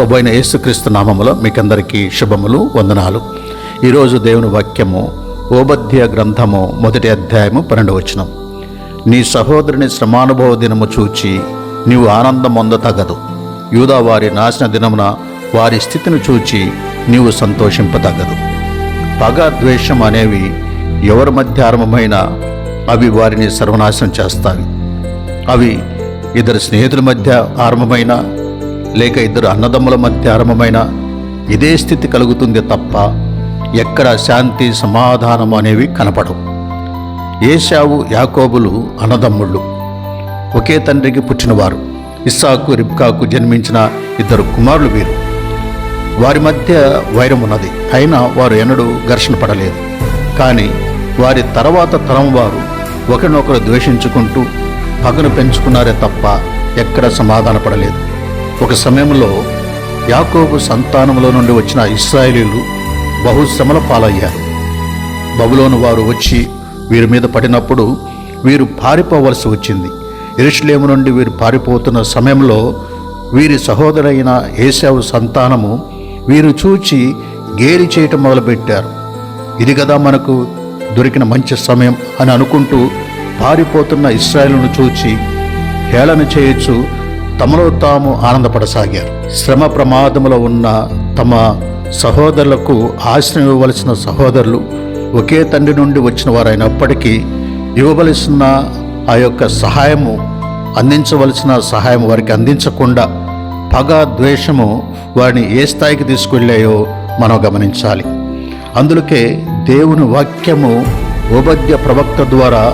ప్రభు అయిన యేసుక్రీస్తు నామములో మీకందరికీ శుభములు వందనాలు. ఈరోజు దేవుని వాక్యము ఓబధ్య గ్రంథము మొదటి అధ్యాయము పన్నెండు వచనం. నీ సహోదరుని శ్రమానుభవ దినము చూచి నీవు ఆనందం పొందతగదు యూదా వారి నాశన దినమున వారి స్థితిని చూచి నీవు సంతోషింపతగదు. పగ ద్వేషం అనేవి ఎవరి మధ్య ఆరంభమైన అవి వారిని సర్వనాశనం చేస్తాయి. అవి ఇద్దరు స్నేహితుల మధ్య ఆరంభమైన లేక ఇద్దరు అన్నదమ్ముల మధ్య ఆరంభమైన ఇదే స్థితి కలుగుతుంది తప్ప ఎక్కడ శాంతి సమాధానం అనేవి కనపడవు. ఏశావు యాకోబులు అన్నదమ్ముళ్ళు. ఒకే తండ్రికి పుట్టినవారు. ఇస్సాకు రిబ్కాకు జన్మించిన ఇద్దరు కుమారులు వీరు. వారి మధ్య వైరం ఉన్నది. అయినా వారు ఎన్నడూ ఘర్షణ పడలేదు. కానీ వారి తర్వాత తరం వారు ఒకరినొకరు ద్వేషించుకుంటూ పగను పెంచుకున్నారే తప్ప ఎక్కడ సమాధాన పడలేదు. ఒక సమయంలో యాకోబు సంతానంలో నుండి వచ్చిన ఇస్రాయేలీలు బహుశ్రమల పాలయ్యారు. బబులోను వారు వచ్చి వీరి మీద పడినప్పుడు వీరు పారిపోవలసి వచ్చింది. ఇరుషులేము నుండి వీరు పారిపోతున్న సమయంలో వీరి సహోదరైన ఏసావు సంతానము వీరు చూచి గేలి చేయటం మొదలుపెట్టారు. ఇది కదా మనకు దొరికిన మంచి సమయం అని అనుకుంటూ పారిపోతున్న ఇస్రాయేలును చూచి హేళన చేయొచ్చు తమలో తాము ఆనందపడసాగారు. శ్రమ ప్రమాదములో ఉన్న తమ సహోదరులకు ఆశ్రయం ఇవ్వవలసిన సహోదరులు ఒకే తండ్రి నుండి వచ్చిన వారైనప్పటికీ ఇవ్వవలసిన ఆ యొక్క సహాయము అందించవలసిన సహాయం వారికి అందించకుండా పగ ద్వేషము వారిని ఏ స్థాయికి తీసుకెళ్ళాయో మనం గమనించాలి. అందుకే దేవుని వాక్యము ఉపద్య ప్రవక్త ద్వారా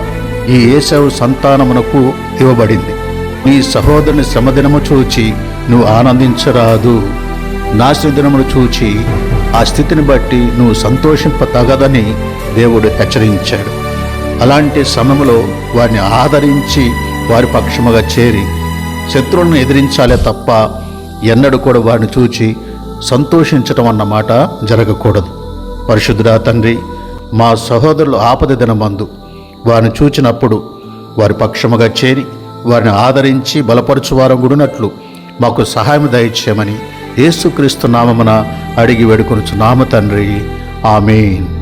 ఈ ఏసవు సంతానమునకు ఇవ్వబడింది. నీ సహోదరుని శ్రమదినము చూచి నువ్వు ఆనందించరాదు. నాశనదినమును చూచి ఆ స్థితిని బట్టి నువ్వు సంతోషింప తగదని దేవుడు హెచ్చరించాడు. అలాంటి సమయంలో వారిని ఆదరించి వారి పక్షముగా చేరి శత్రువులను ఎదిరించాలే తప్ప ఎన్నడూ కూడా వారిని చూచి సంతోషించటం అన్నమాట జరగకూడదు. పరిశుద్ధుడా తండ్రి మా సహోదరులు ఆపద దినమందు వారిని చూచినప్పుడు వారి పక్షముగా చేరి వారిని ఆదరించి బలపరచువారం గుడినట్లు మాకు సహాయం దయచేయమని యేసుక్రీస్తు నామమున అడిగి వేడుకొనుచు నామ తండ్రి. ఆమెన్.